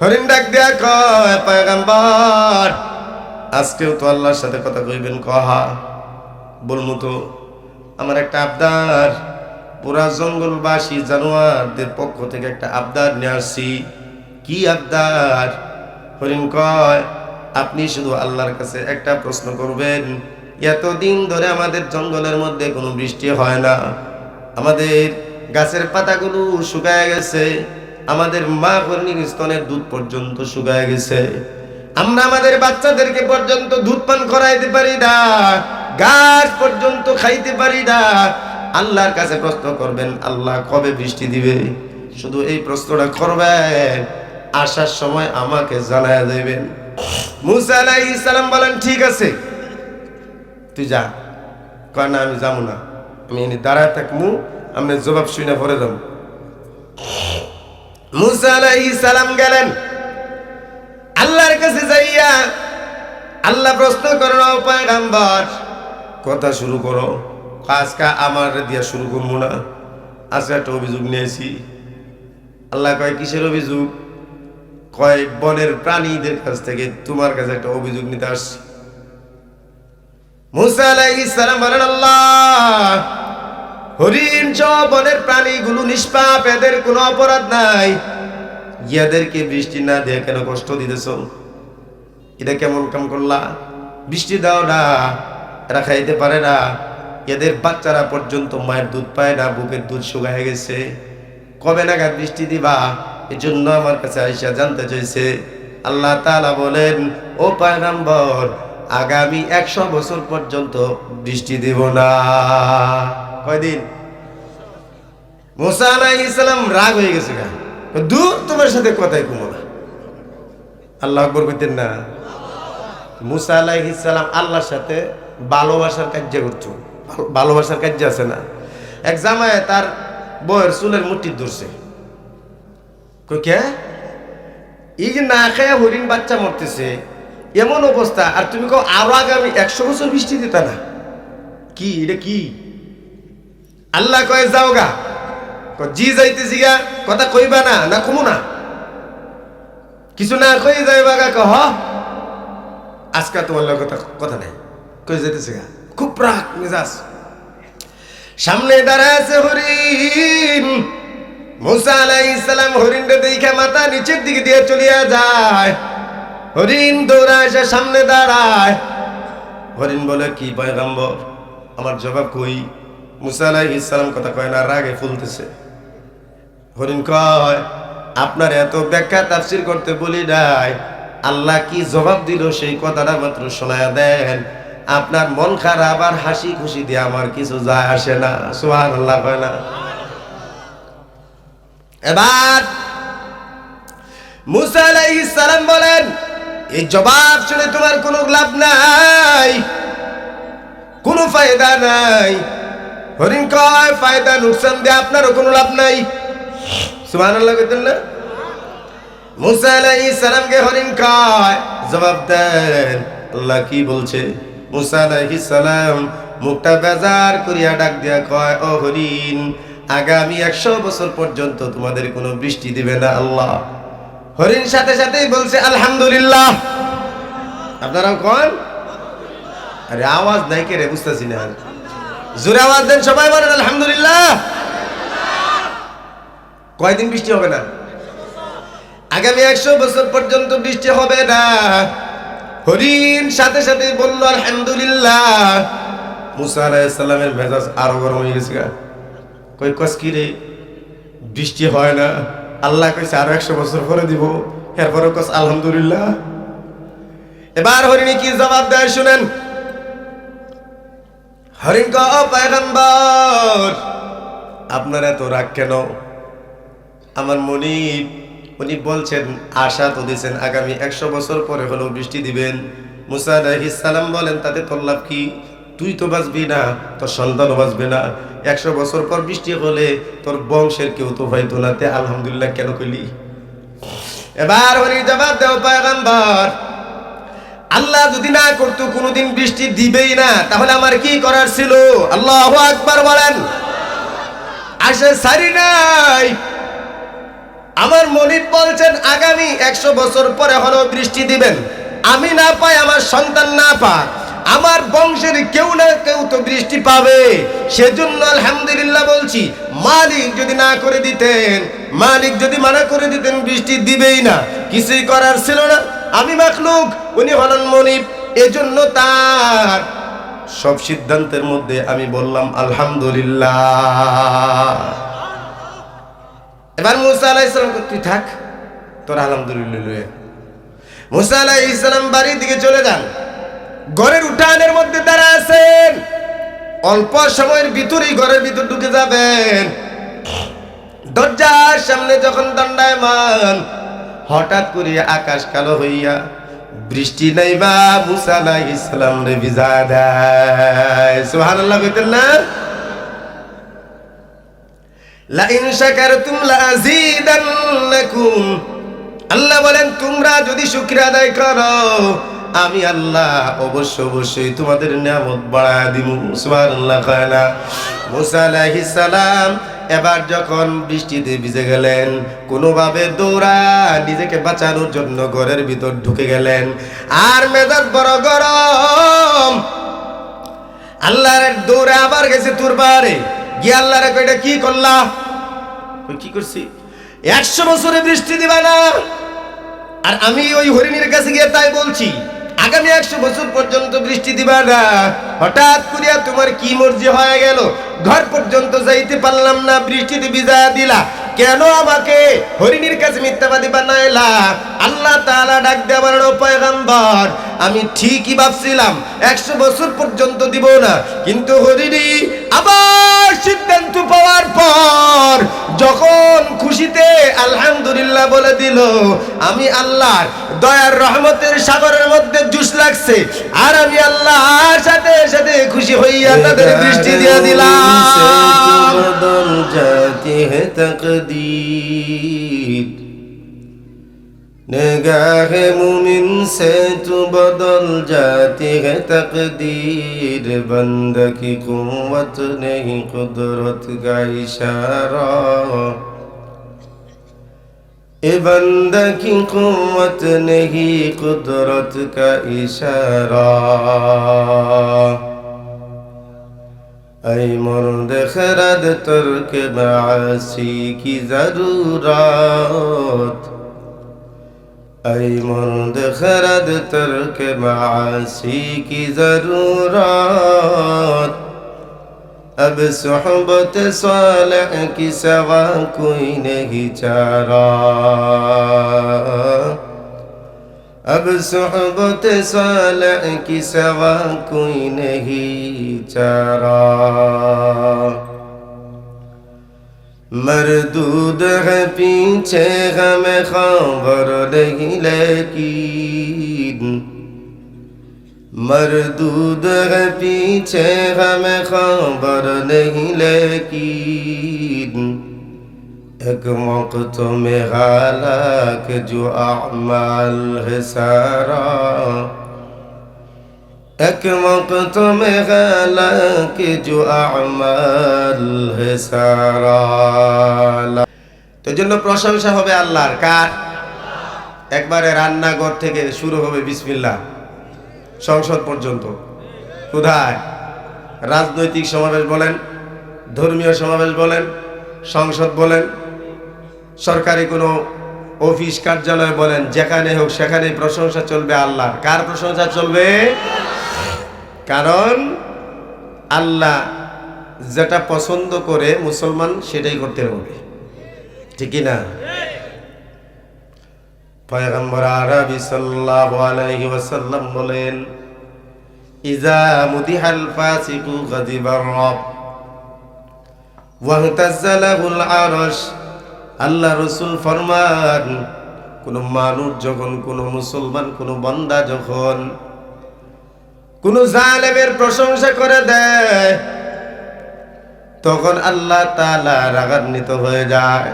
হরিণ ডাক দেয়া কয় আজকেও তো আল্লাহর সাথে কথা কইবেন কহা? বলমু তো, আমার একটা আবদার, পুরা জঙ্গলবাসী জানোয়ারদের পক্ষ থেকে একটা আবদার নিয়ে আসছি। কি আবদার? হরিণ কয়, আপনি শুধু আল্লাহর কাছে একটা প্রশ্ন করবেন, এতদিন ধরে আমাদের জঙ্গলের মধ্যে কোনো বৃষ্টি হয় না। আমাদের গাছের পাতাগুলো শুকায় গেছে আমাদের মা কর্ণীর স্তনের দুধ পর্যন্ত শুকায় গেছে। আমরা আমাদের বাচ্চাদেরকে পর্যন্ত দুধ পান করাইতে পারি না গাছ পর্যন্ত খাইতে পারি না। আল্লাহর কাছে প্রশ্ন করবেন, আল্লাহ কবে বৃষ্টি দিবে? শুধু এই প্রশ্নটা করবেন, আসার সময় আমাকে জানায় দেবেন। মুসা বলেন, ঠিক আছে, তুই যা। কয়, না, আমি যাব না। আমি এনে দাঁড়ায় থাকব, আমি জবাব শুই না পরে যাব। মুসা সালাম গেলেন। আল্লাহর কাছে যাইয়া আল্লাহ প্রশ্ন করেন "ও পয়গাম্বর, কথা শুরু করো। আজকে আমার দিয়া শুরু করব না। আজকে একটা অভিযোগ নিয়েছি। আল্লাহ কয়, কিসের অভিযোগ? কয়, বনের প্রাণীদের কাছ থেকে তোমার কাছে একটা অভিযোগ নিতে আসছি। মুসা আলাইহিস সালাম বলেন, আল্লাহ হরিণ বনের প্রাণীগুলো নিষ্পাপ, এদের কোনো অপরাধ নাই। ইয়াদেরকে বৃষ্টি না দিয়ে কেন কষ্ট দিতেছ? এটা কেমন কাম করলা? বৃষ্টি দাও না, এরা খাইতে পারে না। এদের বাচ্চারা পর্যন্ত মায়ের দুধ পায় না, বুকের দুধ শুকায় গেছে। কবে নাগাদ বৃষ্টি দিবা? এজন্য আমার কাছে আইসা জানতে চাইছে। আল্লাহ তাআলা বলেন, ও পায় পায়গাম্বর, আগামী একশো বছর পর্যন্ত বৃষ্টি দেব না। কয়দিন? মোসা আলাইহিস সালাম রাগ হয়ে গেছে গা। দূর তোমার সাথে কথাই কমো না আল্লাহ আকবর কইতেন না, মুসা আলাইহিস সালাম আল্লাহর সাথে ভালোবাসার কার্য করছ ভালোবাসার কার্য আছে না। এক জামায় তার বউয়ের চুলের মুঠি ধরছে। কে? এই যে না খায় হরিণ বাচ্চা মরতেছে, এমন অবস্থা। আর তুমি কো আরও আগামী একশো বছর বৃষ্টি দিতা না। কি? এটা কি? আল্লাহ কয়ে, যাও গা। জি যাইতেছি গা। কথা কইবা না না কমু না। কিছু না কই যাইবা গা, কহ। আজকে তোমার লগে কথা কথা নাই। কই যাইতেছি গা? খুব রাগ, মেজাজ। সামনে দাঁড়ায় আছে হরিণ। মুসা আলাইহিস সালাম হরিণটা দেখে মাথা নিচের দিকে দিয়ে চলিয়া যায়। হরিণ দৌড়ায় এসে সামনে দাঁড়ায়। হরিণ বলে, কি পয়গাম্বর? আমার জবাব কই? মুসা কথা কয় না, রাগে ফুলতেছে। হরিণ কয়, আপনার এত ব্যাখ্যা তাফসির করতে বলি নাই। আল্লাহ কি জবাব দিল সেই কথাটা মাত্র শোনায় দেন। আপনার মন খারাপ আর হাসি খুশি দিয়ে আমার কিছু যায় আসে না। সুহান আল্লাহ কয় না। এবার মুসা বলেন, এই জবাব শুনে তোমার কোনো লাভ নাই, কোনো ফায়দা নাই। হরিণ কয় ফায়দা, নুকসান দিয়ে আপনারও কোনো লাভ নাই। সুবহানাল্লাহ কইতেন না? মুসা আলাইহিস হরিণ কয় জবাব দেন। আল্লাহ কি বলছে? মুসা আলাইহিস সালাম মুখটা বেজার করিয়া ডাক দিয়া কয়, ও হরিণ, আগামী একশো বছর পর্যন্ত তোমাদের কোনো বৃষ্টি দিবে না আল্লাহ? হরিণ সাথে সাথেই বলছে, আলহামদুলিল্লাহ। আপনারাও কন? আরে আওয়াজ নাই কে রে, বুঝতেছি না। জোরে আওয়াজ দেন, সবাই বলেন, আলহামদুলিল্লাহ। কয়দিন বৃষ্টি হবে না? আগামী একশো বছর পর্যন্ত বৃষ্টি হবে না। হরিণ সাথে সাথে বলল, আলহামদুলিল্লাহ। মুসা আলাইসাল্লামের মেজাজ আরও গরম হয়ে গেছে কই, কস কি রে? বৃষ্টি হয় না। আল্লাহ কইছে, আরও একশো বছর পরে দিব। এরপরে কস, আলহামদুলিল্লাহ। এবার হরিণী কি জবাব দেয়, শুনেন। হরিণ ক "ও পয়গম্বর, আপনার এত রাগ কেন? আমার মনিব, উনি বলছেন, আশা তো দিয়েছেন, আগামী একশো বছর পরে হলেও বৃষ্টি দিবেন। মুসা সালাম বলেন, তাতে লাভ কি? তুই তো বাঁচবি না, তোর সন্তানও বাঁচবে না। একশো বছর পর বৃষ্টি হলে তোর বংশের কেউ তো পাইতো না। তে আলহামদুলিল্লাহ কেন কইলি? এবার হরি জবাব দেও পয়গম্বর। আল্লাহ যদি না করতো, কোনোদিন বৃষ্টি দিবেই না। তাহলে আমার কি করার ছিল? আল্লাহ আকবার বলেন। আসে সারি নাই। আমার মনিব বলছেন, আগামী একশো বছর পরে হলো বৃষ্টি দিবেন। আমি না পাই, আমার সন্তান না পাক। আমার বংশের কেউ না কেউ তো বৃষ্টি পাবে। সেজন্য আলহামদুলিল্লাহ বলছি, মালিক যদি না করে দিতেন মালিক যদি মানা করে দিতেন, বৃষ্টি দিবেই না। কিছুই করার ছিল না। আমি মাখলুক, উনি হলেন মনিব। এজন্য তার সব সিদ্ধান্তের মধ্যে আমি বললাম, আলহামদুলিল্লাহ। এবার মুসা আলাহ ইসলাম তুই থাক, তোর আলহামদুলিল্লাহ। মুসা আলাহ ইসলাম বাড়ির দিকে চলে যান। ঘরের উঠানের মধ্যে তারা আছেন। অল্প সময়ের ভিতরেই ঘরের ভিতর ঢুকে যাবেন। দরজার সামনে যখন দণ্ডায়মান, হঠাৎ করে আকাশ কালো হইয়া বৃষ্টি নাই বা মুসা আলাহ ইসলাম রে ভিজা দেয়। কইতেন না? লাইন লাযীদান্নাকুম আল্লাহ বলেন, তোমরা যদি শুকর আদায় করো আমি আল্লাহ অবশ্য অবশ্যই তোমাদের নিয়ামত বাড়ায় দিব সুবহানাল্লাহ কয় না। মুসা আলাইহিস সালাম এবার যখন বৃষ্টিতে ভিজে গেলেন, কোনোভাবে দৌড়া নিজেকে বাঁচানোর জন্য ঘরের ভিতর ঢুকে গেলেন। আর মেজাজ বড় গরম। আল্লাহর দৌড়ে আবার গেছে তোর বাড়ি। গিয়ে আল্লাহরে কইটা কি করলা? কি করছি? একশো বছরে বৃষ্টি দিবা না। আর আমি ওই হরিণীর কাছে গিয়ে তাই বলছি আগামী একশো বছর পর্যন্ত বৃষ্টি দিবা না। হঠাৎ করিয়া তোমার কি মর্জি হয়ে গেল? ঘর পর্যন্ত যাইতে পারলাম না, বৃষ্টিতে ভিজা দিলা। কেন আমাকে হরিণীর কাছে মিথ্যাবাদী বানাইলা? আল্লাহ তাআলা ডাক দেওয়ার পয়গাম্বর আমি ঠিকই ভাবছিলাম একশো বছর পর্যন্ত দিব না। কিন্তু হরিণী আবার সিদ্ধান্ত পাওয়ার পর যখন খুশিতে আলহামদুলিল্লাহ বলে দিল আমি আল্লাহর দয়ার রহমতের সাগরের মধ্যে জুস লাগছে আর আমি আল্লাহর সাথে সাথে খুশি হইয়া তাদের বৃষ্টি দিয়ে দিলাম। راحته تقدیر نگاہ مومن سے تو بدل جاتی ہے تقدیر بند کی قوت نہیں قدرت کا اشارہ اے بند کی قوت نہیں قدرت کا اشارہ أي مرد خرد ترک معاصی کی ضرورات. أي مرد خرد ترک معاصی کی ضرورات. أب صحبت صالح کی سوا کوئی نہیں چارا اب صحبت صالح کی سوا کوئی نہیں چارا مردود ہے پیچھے غم خبر نہیں لیکن مردود ہے پیچھے غم خبر نہیں لیکن ایک موقت میں غالق جو اعمال ہے سارا ایک موقت میں غالق جو اعمال ہے سارا তো জন্য প্রশংসা হবে আল্লাহর কার একবারে রান্নাঘর থেকে শুরু হবে বিসমিল্লা সংসদ পর্যন্ত। কোথায়? রাজনৈতিক সমাবেশ বলেন, ধর্মীয় সমাবেশ বলেন, সংসদ বলেন সরকারি কোনো অফিস, কার্যালয় বলেন, যেখানে হোক সেখানে প্রশংসা চলবে আল্লাহর। কার প্রশংসা চলবে? কারণ আল্লাহ যেটা পছন্দ করে মুসলমান সেটাই করতে হবে। ঠিকই না? পয়গম্বর বলেন ইজা আল্লাহ রসুল ফরমান, কোন মানুষ যখন, কোন মুসলমান, কোন বন্দা যখন কোন জালেমের প্রশংসা করে দেয়, তখন আল্লাহ তাআলা রাগান্বিত হয়ে যায়।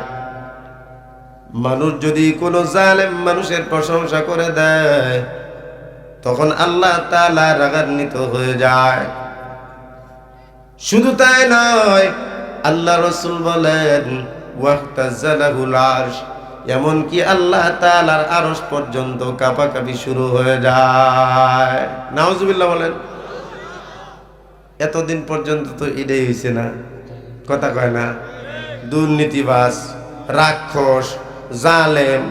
মানুষ যদি কোনো জালেম মানুষের প্রশংসা করে দেয়, তখন আল্লাহ তাআলা রাগান্বিত হয়ে যায়। শুধু তাই নয়, আল্লাহ রসুল বলেন আরশ, এমনকি আল্লাহ তালার আরস পর্যন্ত কাপাকাপি শুরু হয়ে যায়। নাউজুবিল্লাহ বলেন, এতদিন পর্যন্ত তো এটাই হয়েছে না। কথা কয় না দুর্নীতিবাস রাক্ষস, জালেম,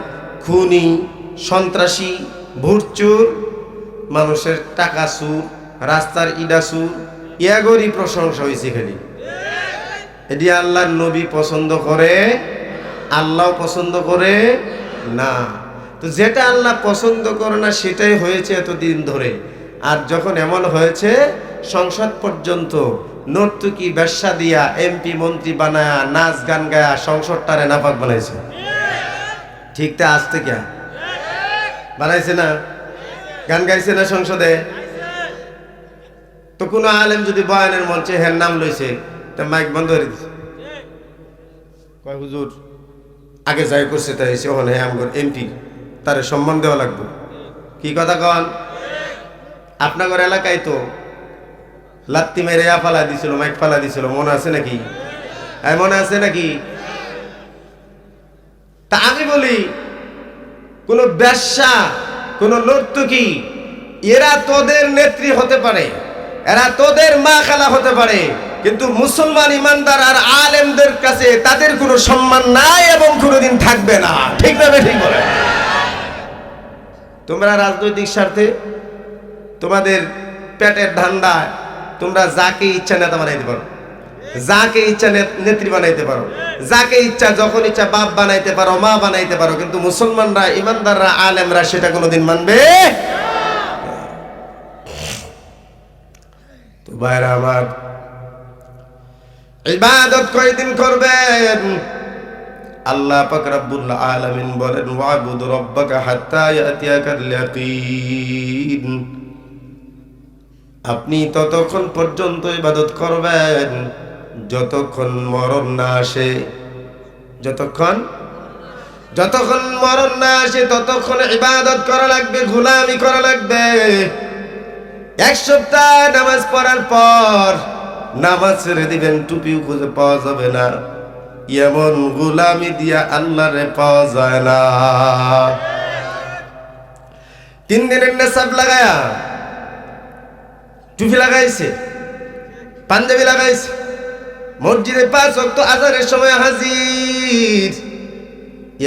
খুনি, সন্ত্রাসী, ভুটচুর, মানুষের টাকা সুর রাস্তার ইডা সুর ইয়াগরই প্রশংসা হয়েছে খালি এটি আল্লাহর নবী পছন্দ করে আল্লাহ পছন্দ করে না। তো যেটা আল্লাহ পছন্দ করে না, সেটাই হয়েছে এতদিন ধরে। আর যখন এমন হয়েছে, সংসদ পর্যন্ত নর্তুকি ব্যবসা দিয়া এমপি মন্ত্রী বানায়া, নাচ গান গায়া সংসদটারে নাপাক বানাইছে। ঠিক তা আসতে কে বানাইছে না? গান গাইছে না সংসদে? তো কোনো আলেম যদি বয়ানের মঞ্চে হের নাম লইছে মাইক বন্ধ করে দিছে। কয়, হুজুর, আগে যাই করছে তাই আমগর এমপি তারে সম্মান দেওয়া লাগবে। কি কথা কন? আপনার এলাকায় তো লাত্তি মেরে ফালা দিছিল, মাইক ফালা দিছিল, মনে আছে নাকি? হ্যাঁ মনে আছে নাকি? তা আমি বলি, কোন ব্যবসা, কোন নর্তকী এরা তোদের নেত্রী হতে পারে, এরা তোদের মা খালা হতে পারে কিন্তু মুসলমান ইমানদার আর আলেমদের কাছে তাদের কোনো সম্মান নাই এবং কোনোদিন থাকবে না। ঠিক না ঠিক বলে? তোমরা রাজনৈতিক স্বার্থে, তোমাদের পেটের ধান্দায়, তোমরা যাকে ইচ্ছা নেতা বানাইতে পারো। যাকে ইচ্ছা নেত্রী বানাইতে পারো। যাকে ইচ্ছা, যখন ইচ্ছা বাপ বানাইতে পারো, মা বানাইতে পারো, কিন্তু মুসলমানরা, ইমানদাররা, আলেমরা সেটা কোনোদিন মানবে তো ভাইরা আমার ইবাদত কয়দিন করবেন? আল্লাহ পাক রব্বুল আলামিন বলেন, ওয়াবুদ রব্বাকা হাত্তা ইয়াতিয়াকাল ইয়াকিন। আপনি ততক্ষণ পর্যন্ত ইবাদত করবেন, যতক্ষণ মরণ না আসে, যতক্ষণ? যতক্ষণ মরণ না আসে, ততক্ষণ ইবাদত করা লাগবে, গোলামি করা লাগবে। এক সপ্তাহ নামাজ পড়ার পর নামাজ ছেড়ে দিবেন, টুপিও খুঁজে পাওয়া যাবে না। এমন গোলামি দিয়া আল্লাহরে পাওয়া যায় না। তিন দিনের নেশাব লাগায়া, টুপি লাগাইছে, পাঞ্জাবি লাগাইছে, মসজিদে পাঁচ অক্ত আজারের সময় হাজির।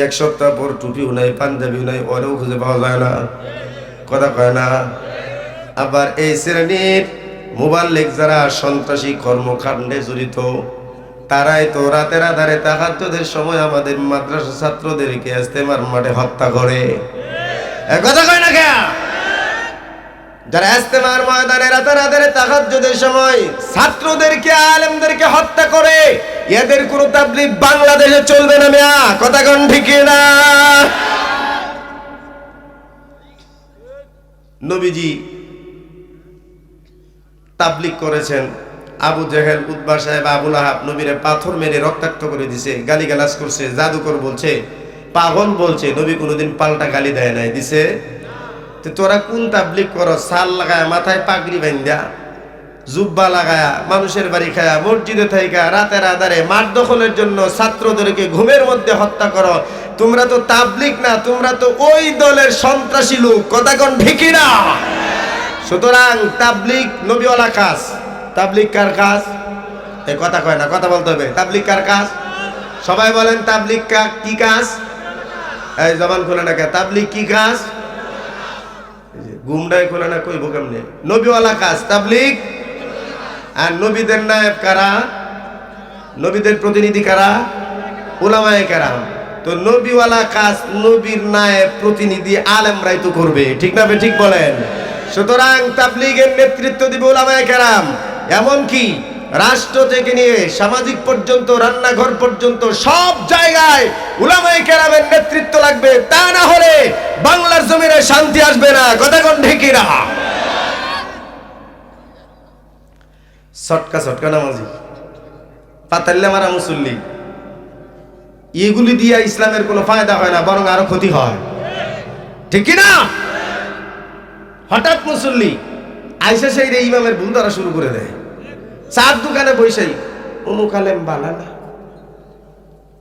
এক সপ্তাহ পর টুপিও নাই, পাঞ্জাবিও নাই ওরেও খুঁজে পাওয়া যায় না। কথা কয় না? আবার এই শ্রেণির মোবাল্লিক যারা সন্ত্রাসী কর্মকাণ্ডে জড়িত, তারাই তো রাতের আধারে তাহাজ্জুদের সময় আমাদের মাদ্রাসা ছাত্রদেরকে ইস্তেমার মাঠে হত্যা করে। কথা কয় না কেয়া? যারা রাতের তাহাজ্জুদের সময় ছাত্রদেরকে হত্যা করে, এদের কোনো বাংলাদেশে চলবে না মিয়া, কথা না নবীজি তাবলিক করেছেন। আবু জেহেল উদ্বা সাহেব, আবুল আহাব নবীরে পাথর মেরে রক্তাক্ত করে দিছে, গালিগালাজ করছে, জাদুকর বলছে, পাগল বলছে, নবী কোনোদিন পাল্টা গালি দেয় নাই, দিছে। তো তোরা কোন তাবলিক করো সাল লাগায়, মাথায় পাগড়ি বাইন্দা জুব্বা লাগায়া, মানুষের বাড়ি খায়া, মসজিদে থাইকা, রাতের আধারে মাঠ দখলের জন্য ছাত্রদেরকে ঘুমের মধ্যে হত্যা করো। তোমরা তো তাবলিক না, তোমরা তো ওই দলের সন্ত্রাসী লোক। কথা কোন ঠিকই সুতরাং তাবলিক নবীওয়ালা কাজ। তাবলিক কার কাজ? এই কথা কয় না, কথা বলতে হবে। তাবলিক কার কাজ? সবাই বলেন তাবলিক কা কি কাজ? এই জবান খোলে না কে? তাবলিক কি কাজ? গুমডাই খোলে না, কইব কেমনে? নবীওয়ালা কাজ তাবলিক আর নবীদের নায়ক কারা? নবীদের প্রতিনিধি কারা? ওলামায়ে কারা তো নবীওয়ালা কাজ, নবীর নায়েব প্রতিনিধি আলেমরাই তো করবে। ঠিক না ঠিক বলেন। সুতরাং তাবলিগের নেতৃত্ব দিব ওলামায়ে কারাম। এমনকি রাষ্ট্র থেকে নিয়ে সামাজিক পর্যন্ত, রান্নাঘর পর্যন্ত, সব জায়গায় উলামায়ে কেরামের নেতৃত্ব লাগবে। তা না হলে বাংলার জমিনে শান্তি আসবে না। কথা কোন ঢেকিরা সটকা সটকা নামাজি। পাতাল্লে মারা মুসল্লি। এগুলি দিয়ে ইসলামের কোনো ফায়দা হয় না, বরং আরও ক্ষতি হয়। ঠিক না হঠাৎ মুসল্লি আইসা সেই রে ইমামের ভুল ধরা শুরু করে দেয়। চার দোকানে বৈশাই অমুক আলেম বালানা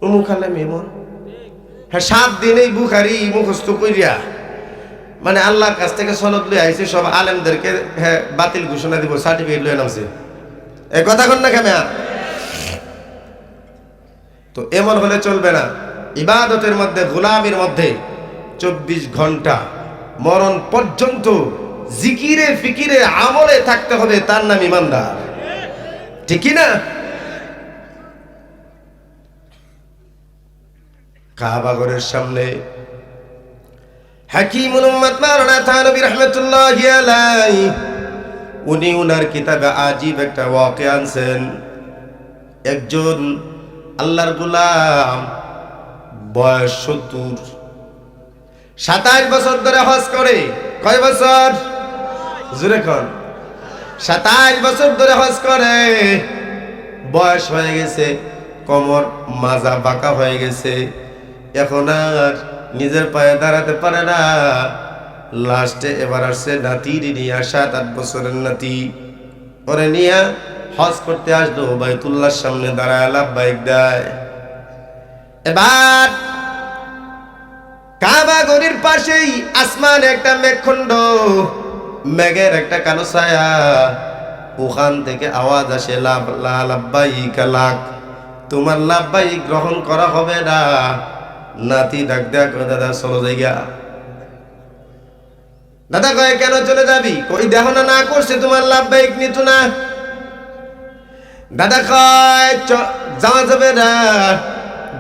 অমুক আলেম এমন। হ্যাঁ সাত দিন এই বুখারি মুখস্থ কইরা মানে আল্লাহর কাছ থেকে সনদ লই আইছে, সব আলেমদেরকে হ্যাঁ বাতিল ঘোষণা দিব, সার্টিফিকেট লয়ে নামছে। এ কথা কন না কেমন তো এমন হলে চলবে না। ইবাদতের মধ্যে, গোলামির মধ্যে চব্বিশ ঘণ্টা মরণ পর্যন্ত জিকিরে, ফিকিরে, আমলে থাকতে হবে তার নাম ইমানদার। ঠিকই না? কাবাগরের সামনে উনি উনার কিতাবে আজীব একটা ওয়াকে আনছেন। একজন আল্লাহর গোলাম, বয়স সত্তর। সাতাশ বছর ধরে হজ করে। কয় বছর? জুড়ে কন। সাতাশ বছর ধরে হজ করে। বয়স হয়ে গেছে, কোমর মাজা বাঁকা হয়ে গেছে। এখন আর নিজের পায়ে দাঁড়াতে পারে না। লাস্টে এবার আসছে নাতির নিয়ে সাত আট বছরের নাতি। ওরে নিয়ে হজ করতে আসলো, বাইতুল্লাহর সামনে দাঁড়ায় লাভ বাইক দেয়। এবার কাবা গরির পাশেই আসমান একটা মেঘখণ্ড, মেঘের একটা কালো ছায়া। ওখান থেকে আওয়াজ আসে, লাভ তোমার লাভবাই গ্রহণ করা হবে না। নাতি ডাক কয় দাদা, চলো জায়গা দাদা কয়, কেন চলে যাবি? কই দেখো না না করছে তোমার লাভবাইক নিত না? দাদা কয় যাওয়া যাবে না।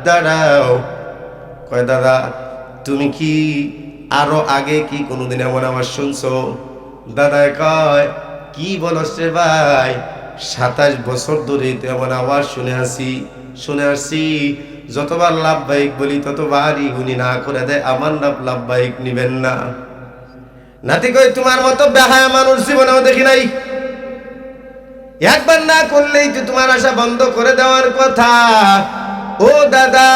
দাঁড়াও। কয়, দাদা তুমি কি আরও আগে কি কোনোদিন এমন আমার শুনছো? দাদা কয়, কি বলো সে ভাই? সাতাশ বছর ধরে তেমন আওয়াজ শুনে আসি, শুনে আসছি যতবার লাভবাহিক বলি, ততবারই উনি না করে দেয়। আমার নাম লাভবাহিক নিবেন না। নাতি কই তোমার মতো বেহায়া মানুষ জীবনেও দেখি নাই। একবার না করলেই তো তোমার আশা বন্ধ করে দেওয়ার কথা। ও দাদা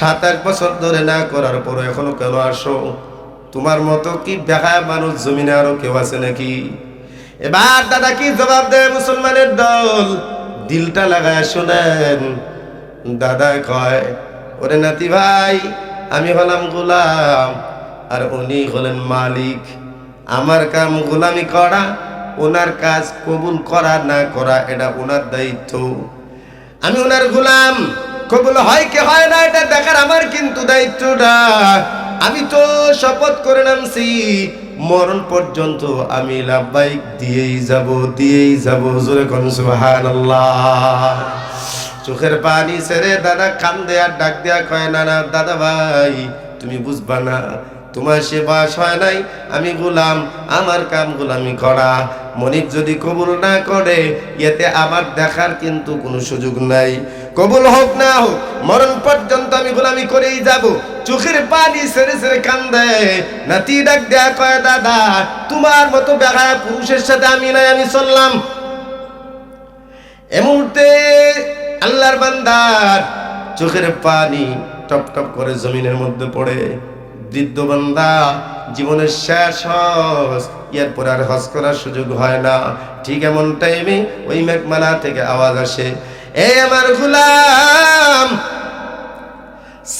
সাতাশ বছর ধরে না করার পর এখনও কেন আসো? তোমার মতো কি বেহায়া মানুষ জমিনে আরও কেউ আছে নাকি? এবার দাদা কি জবাব দেয় মুসলমানের দল? দিলটা লাগায় শোনেন। দাদা কয়, ওরে নাতি ভাই, আমি হলাম গোলাম, আর উনি হলেন মালিক। আমার কাম গোলামি করা, ওনার কাজ কবুল করা না করা, এটা ওনার দায়িত্ব। আমি ওনার গোলাম কবুল হয় কি হয় না, এটা দেখার আমার কিন্তু দায়িত্বটা। আমি তো শপথ করে নামছি, মরণ পর্যন্ত আমি লাভবাইক দিয়েই যাব দিয়েই যাব। জোরে কোন সুবহানাল্লাহ। চোখের পানি ছেড়ে দাদা কান দেয়া ডাক দেয়া কয়, না দাদা ভাই, তুমি বুঝবা না, তোমার সে বাস হয় নাই, আমি গোলাম, আমার কাম গোলামি করা। মনিব যদি কবুল না করে, এতে আমার দেখার কিন্তু কোনো সুযোগ নাই। কবুল হোক না হোক, মরণ পর্যন্ত আমি গোলামি করেই যাব। চোখের পানি সেরে সেরে কান্দে। নাতি ডাক দেয়া কয়, দাদা, তোমার মতো বেহায়া পুরুষের সাথে আমি নাই, আমি চললাম। এ মুহূর্তে আল্লাহর বান্দার চোখের পানি টপ টপ করে জমিনের মধ্যে পড়ে। বৃদ্ধ বান্দা জীবনের শেষ হজ, এরপর আর হজ করার সুযোগ হয় না। ঠিক এমন টাইমে ওই মেঘমালা থেকে আওয়াজ আসে। এ আমার গুলাম,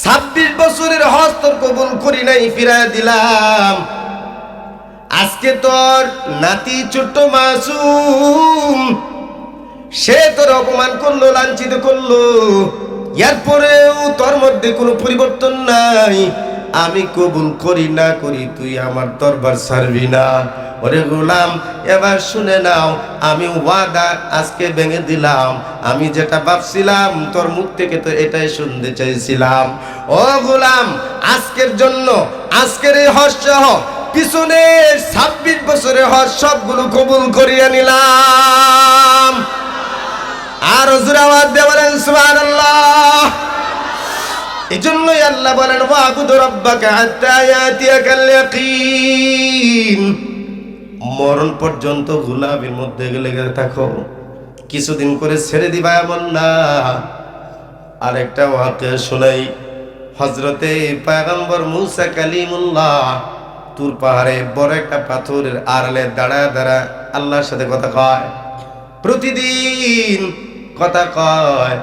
ছাব্বিশ বছরের হজ তোর কবুল করি নাই, ফিরায় দিলাম। আজকে তোর নাতি ছোট্ট মাসুম, সে তোর অপমান করল, লাঞ্ছিত করল। এরপরেও তোর মধ্যে কোনো পরিবর্তন নাই। আমি কবুল করি না করি, তুই আমার দরবার ছাড়বি না। ওরে গোলাম, এবার শুনে নাও, আমি ওয়াদা আজকে ভেঙে দিলাম। আমি যেটা ভাবছিলাম, তোর মুখ থেকে তো এটাই শুনতে চাইছিলাম। ও গোলাম, আজকের জন্য, আজকের এই হর্ষ পিছনের ছাব্বিশ বছরের হর্ষ সবগুলো কবুল করিয়া নিলাম। আর হুজুরাবাদ দিয়ে বলেন, সুবহানাল্লাহ। এজন্যই আল্লাহ বলেন, ওয়াবুদু রাব্বাকা হাত্তা ইয়াতিয়াকাল ইয়াকিন। মরণ পর্যন্ত গুলাবির মধ্যে লেগে থাকো। কিছুদিন করে ছেড়ে দিবা এমন না। আরেকটা ওয়াকে শোনাই। হজরতে পায়গম্বর মুসা কালিমুল্লাহ, তুর পাহাড়ে বড় একটা পাথরের আড়ালে দাঁড়া দাঁড়া আল্লাহর সাথে কথা কয়। প্রতিদিন কথা কয়।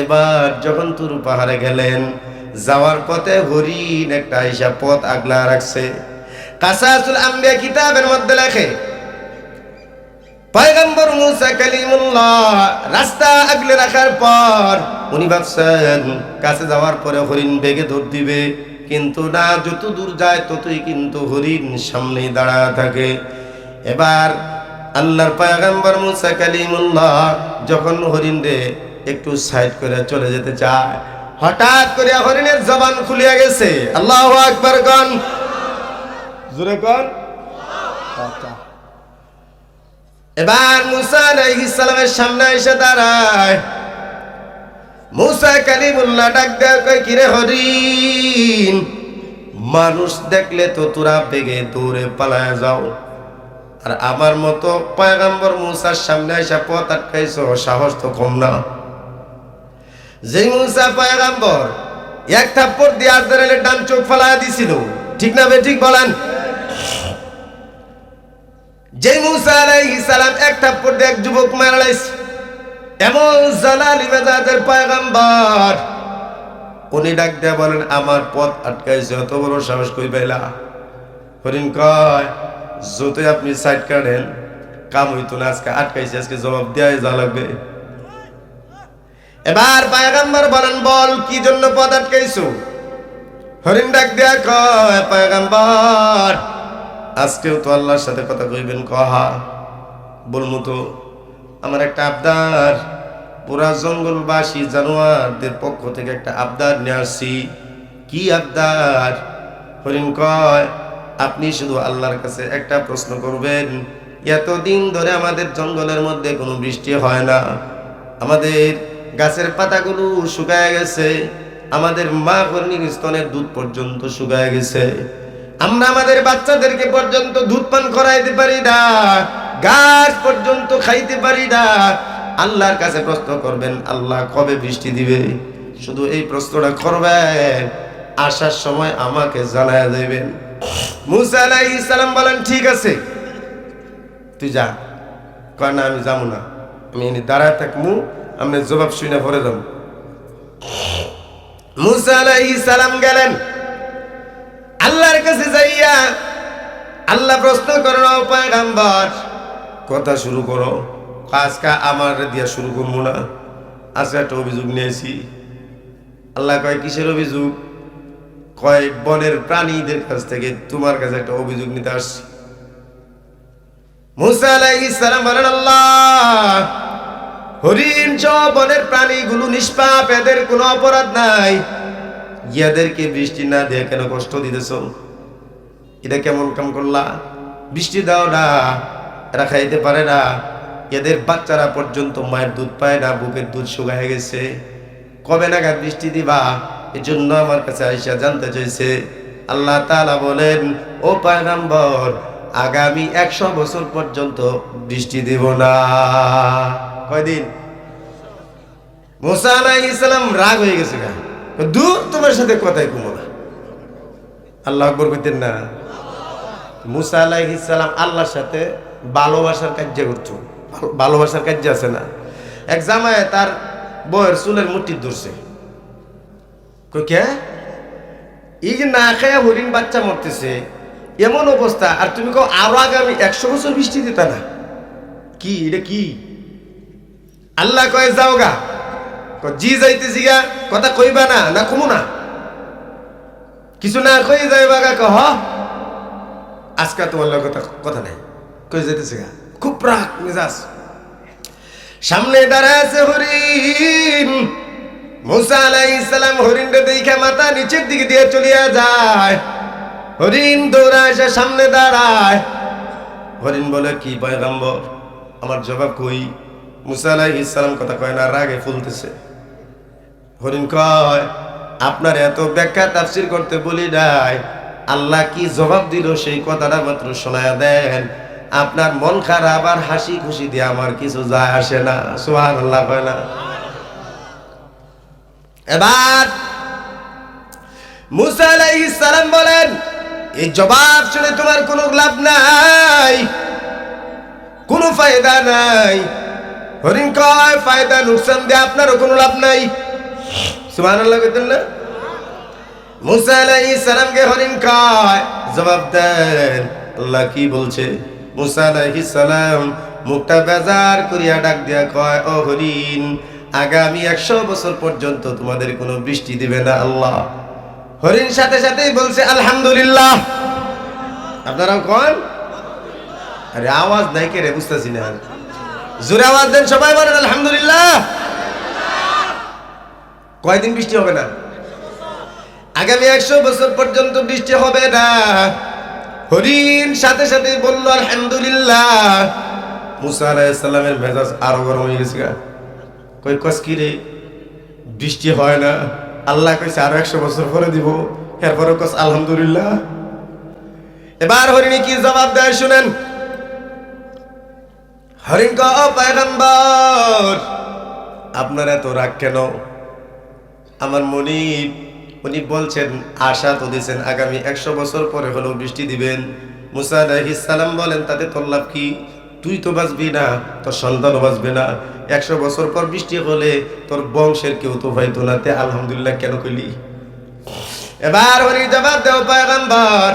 এবার যখন তুর পাহাড়ে গেলেন, যাওয়ার পথে হরিণ একটা হিসাব পথ আগলা রাখছে। কাসাসুল আম্বিয়া কিতাবের মধ্যে লেখে, পয়গম্বর মুসা কালিমুল্লাহ রাস্তা আগলে রাখার পর উনি ভাবছেন, কাছে যাওয়ার পরে হরিণ বেগে দৌড় দিবে, কিন্তু না, যত দূর যায় ততই কিন্তু হরিণ সামনেই দাঁড়া থাকে। এবার আল্লাহর পয়গম্বর মুসা কালিমুল্লাহ যখন হরিণ রে একটু সাইড করে চলে যেতে চায়, হঠাৎ করে হরিণের জবান খুলিয়া গেছে। আল্লাহ আকবার গন এবার মুসা সামনে এসে দাঁড়ায়। মুসা কালিমুল্লাহ ডাক দেয় কিরে হরিণ, মানুষ দেখলে তো তোরা বেগে দৌড়ে পালায় যাও। আর আমার মতো পয়গাম্বর মুসার সামনে এসে পথ আটকাইছো, সাহস তো কম না। যে মুসা পয়গাম্বর এক থাপ্পড় দিয়ে আজদারেলের ডান চোখ ফালায় দিছিল, ঠিক না বে ঠিক বলেন? যে মুসা আলাইহিস সালাম এক থাপ্পড় এক যুবক মারা লাইছে এমন জালালি মেজাজের পয়গাম্বর, উনি ডাক দিয়ে বলেন, আমার পথ আটকাইছে, অত বড় সাহস কই পাইলা? হরিণ কয়, যতই আপনি সাইড কাটেন, কাম হইতো না, আজকে আটকাইছে, আজকে জবাব দেওয়াই যা লাগবে। এবার পায়গাম্বর বলেন, বল, কি জন্য পথ আটকাইছো? হরিণ ডাক দেয়া কয়, পায়গাম্বর আজকেও তো আল্লাহর সাথে কথা কইবেন, কহা। বলমু তো, আমার একটা আবদার। পুরা জঙ্গলবাসী, জানোয়ারদের পক্ষ থেকে একটা আবদার নিয়ে আসছি। কি আবদার? হরিণ কয়, আপনি শুধু আল্লাহর কাছে একটা প্রশ্ন করবেন, এতদিন ধরে আমাদের জঙ্গলের মধ্যে কোনো বৃষ্টি হয় না। আমাদের গাছের পাতাগুলো শুকায় গেছে, আমাদের মা কর্ণীর স্তনের দুধ পর্যন্ত শুকায় গেছে। আমরা আমাদের বাচ্চাদেরকে পর্যন্ত দুধ পান করাইতে পারি না গাছ পর্যন্ত খাইতে পারি না। আল্লাহর কাছে প্রশ্ন করবেন, আল্লাহ কবে বৃষ্টি দিবে? শুধু এই প্রশ্নটা করবেন, আসার সময় আমাকে জানায় দেবেন। মুসা বলেন, ঠিক আছে, তুই যা। কয়, না, আমি যাব না। আমি এনে দাঁড়ায় থাকমু আমি জবাব শুনে পরে যাব। মুসা আলাইহিস সালাম গেলেন আল্লাহর কাছে যাইয়া আল্লাহ প্রশ্ন করো পয়গাম্বর, কথা শুরু করো। আজকে আমার দিয়া শুরু করব না। আজকে একটা অভিযোগ নিয়েছি। আল্লাহ কয়, কিসের অভিযোগ? কয়, বনের প্রাণীদের কাছ থেকে তোমার কাছে একটা অভিযোগ নিতে আসছি। সালাম বলেন, আল্লাহ, হরিণ বনের প্রাণীগুলো নিষ্পাপ, এদের কোনো অপরাধ নাই। ইয়াদেরকে বৃষ্টি না দিয়ে কেন কষ্ট দিতেছ? এটা কেমন কাম করলা? বৃষ্টি দাও না, এরা খাইতে পারে না। এদের বাচ্চারা পর্যন্ত মায়ের দুধ পায় না, বুকের দুধ শুকায় গেছে। কবে নাগাদ বৃষ্টি দিবা? এজন্য আমার কাছে আইসা জানতে চাইছে। আল্লাহ তাআলা বলেন, ও পয়গাম্বর, আগামী একশো বছর পর্যন্ত বৃষ্টি দেব না। কয়দিন? মোসা আলাইহিস সালাম রাগ হয়ে গেছে দূর তোমার সাথে কথাই কমো না। আল্লাহ কইতেন না, মুসা আলাইহিস সালাম আল্লাহর সাথে ভালোবাসার কার্য ভালো- ভালোবাসার কার্য আছে না। এক জামায় তার বউয়ের চুলের মুঠি ধরছে। কে? এই যে না খায়া হরিণ বাচ্চা মরতেছে, এমন অবস্থা, আর তুমি কো আরও আগামী একশো বছর বৃষ্টি দিতা না? কি? এটা কি? আল্লাহ কয়ে, যাও গা। জি যাইতেছি গা কথা কইবা না না কমু না। কিছু না কই যাইবা গা, কহ। আজকে তোমার লগে কথা কথা নাই। কই যাইতেছি গা? খুব রাগ, মেজাজ। সামনে দাঁড়ায় আছে হরিণ। মুসা আলাইহিস সালাম হরিণটা দেখে মাথা নিচের দিকে দিয়ে চলিয়া যায়। হরিণ দৌড়া এসে সামনে দাঁড়ায়। হরিণ বলে, কি পয়গম্বর, আমার জবাব কই? মুসা আলাইহিস সালাম কথা কয় না, রাগে ফুলতেছে। হরিণ কয়, আপনার এত ব্যাখ্যা তাফসির করতে বলি নাই। আল্লাহ কি জবাব দিল সেই কথাটা মাত্র শোনায়া দেন। আপনার মন খারাপ আর হাসি খুশি দিয়ে আমার কিছু যায় আসে না। সোহান আল্লাহ কয় না। এবার মুসা সালাম বলেন, এই জবাব শুনে তোমার কোনো লাভ নাই, কোনো ফায়দা নাই। হরিণ কয়, ফায়দা, নুকসান দিয়ে আপনারও কোনো লাভ নাই। আগামী একশো বছর পর্যন্ত তোমাদের কোনো বৃষ্টি দিবে না আল্লাহ? হরিণ সাথে সাথেই বলছে, আলহামদুলিল্লাহ। আপনারাও কন? আরে আওয়াজ নাই কে রে, বুঝতেছি না। জোরে আওয়াজ দেন, সবাই বলেন, আলহামদুলিল্লাহ। কয়দিন বৃষ্টি হবে না? আগামী একশো বছর পর্যন্ত বৃষ্টি হবে না। হরিণ সাথে সাথে বলল, আলহামদুলিল্লাহ। মুসা আলাইসাল্লামের মেজাজ আরও গরম হয়ে গেছে কই, কস কি রে? বৃষ্টি হয় না। আল্লাহ কইছে, আরও একশো বছর পরে দিব। এরপরে কস, আলহামদুলিল্লাহ। এবার হরিণী কি জবাব দেয় শুনেন। হরিণ ক পয়গম্বর, আপনার এত রাগ কেন? আমার মনিব, উনি বলছেন, আশা তো দিয়েছেন, আগামী একশো বছর পরে হলেও বৃষ্টি দিবেন। মুসা সালাম বলেন, তাতে লাভ কি? তুই তো বাঁচবি না, তোর সন্তানও বাঁচবে না। একশো বছর পর বৃষ্টি হলে তোর বংশের কেউ তো হয়তো না। আলহামদুলিল্লাহ কেন কইলি? এবার হরি জবাব দেও পয়গম্বর।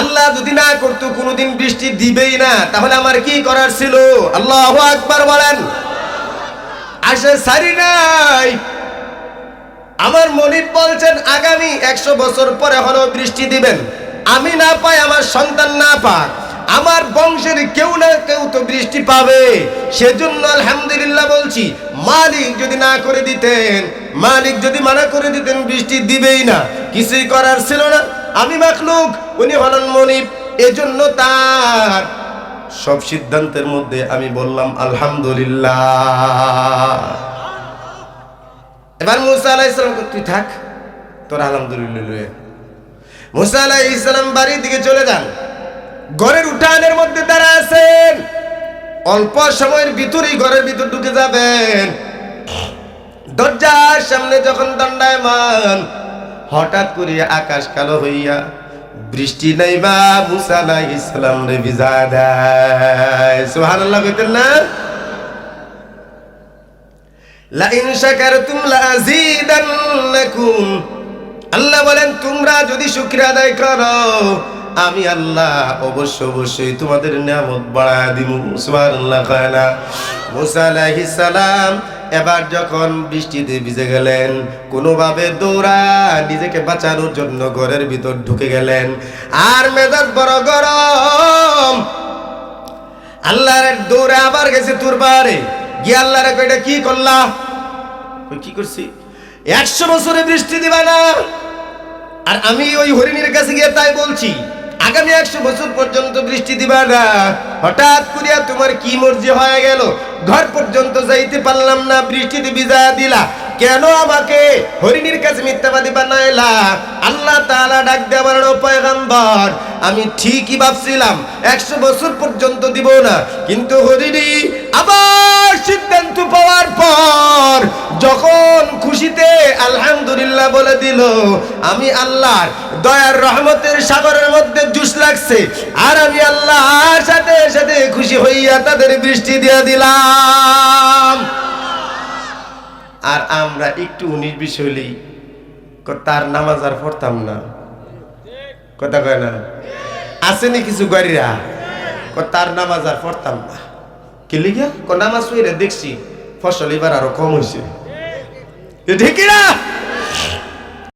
আল্লাহ যদি না করতো, কোনোদিন বৃষ্টি দিবেই না। তাহলে আমার কি করার ছিল? আল্লাহ আকবার বলেন। আসে সারি নাই। আমার মনিব বলছেন, আগামী একশো বছর পরে হলো বৃষ্টি দিবেন। আমি না পাই, আমার সন্তান না পাক। আমার বংশের কেউ না কেউ তো বৃষ্টি পাবে। সেজন্য আলহামদুলিল্লাহ বলছি, মালিক যদি না করে দিতেন, মালিক যদি মানা করে দিতেন, বৃষ্টি দিবেই না। কিছুই করার ছিল না। আমি মাখলুক, উনি হলেন মনিব। এজন্য তার সব সিদ্ধান্তের মধ্যে আমি বললাম, আলহামদুলিল্লাহ। এবার মুসা আলাইসালাম তুই থাক, তোর আলহামদুলিল্লাহ মুসা আলাইসালাম বাড়ির দিকে চলে যান। ঘরের উঠানের মধ্যে দাঁড়া আছেন। অল্প সময়ের ভিতরেই ঘরের ভিতর ঢুকে যাবেন। দরজার সামনে যখন দণ্ডায়মান, হঠাৎ করে আকাশ কালো হইয়া বৃষ্টি নাই বা মুসা আলাইসালাম রে ভিজা দেয়। সুবহানাল্লাহ কইতেন না? লাইন শাকারতুম লাযীদান্নাকুম আল্লাহ বলেন, তোমরা যদি শুকর আদায় করো, আমি আল্লাহ অবশ্য অবশ্যই তোমাদের নিয়ামত বাড়ায় দিব। সুবহানাল্লাহ কয় না। মুসা আলাইহিস সালাম এবার যখন বৃষ্টিতে ভিজে গেলেন, কোনোভাবে দৌড়া নিজেকে বাঁচানোর জন্য ঘরের ভিতর ঢুকে গেলেন। আর মেজাজ বড় গরম। আল্লাহর দৌড়ে আবার গেছে তোর বারে গিয়ে রেখো এটা কি করলা? কি করছি? একশো বছরে বৃষ্টি দিবা না। আর আমি ওই হরিণীর কাছে গিয়ে তাই বলছি আগামী একশো বছর পর্যন্ত বৃষ্টি দিবা না। হঠাৎ করিয়া তোমার কি মর্জি হয়ে গেল? ঘর পর্যন্ত যাইতে পারলাম না বৃষ্টিতে ভিজা দিলা। কেন আমাকে হরিণীর কাছে মিথ্যাবাদী বানাইলা? আল্লাহ তাআলা ডাক দেওয়ার পয়গম্বর, আমি ঠিকই ভাবছিলাম, একশো বছর পর্যন্ত দিব না। কিন্তু হরিণী আবার সিদ্ধান্ত পাওয়ার পর যখন খুশিতে আলহামদুলিল্লাহ বলে দিল, আমি আল্লাহর দয়ার রহমতের সাগরের মধ্যে জুস লাগছে, আর আমি আল্লাহর সাথে সাথে খুশি হইয়া তাদের বৃষ্টি দিয়া দিলাম। আর আমরা একটু উনিশ বিশ হইলেই তার নামাজ আর পড়তাম না। কথা কয় না? আসেনি কিছু গরিরা? ক তার নামাজ আর পড়তাম না। কি লিখে নামাজ দেখছি ফসল এবার আরও কম হয়েছে ঠিক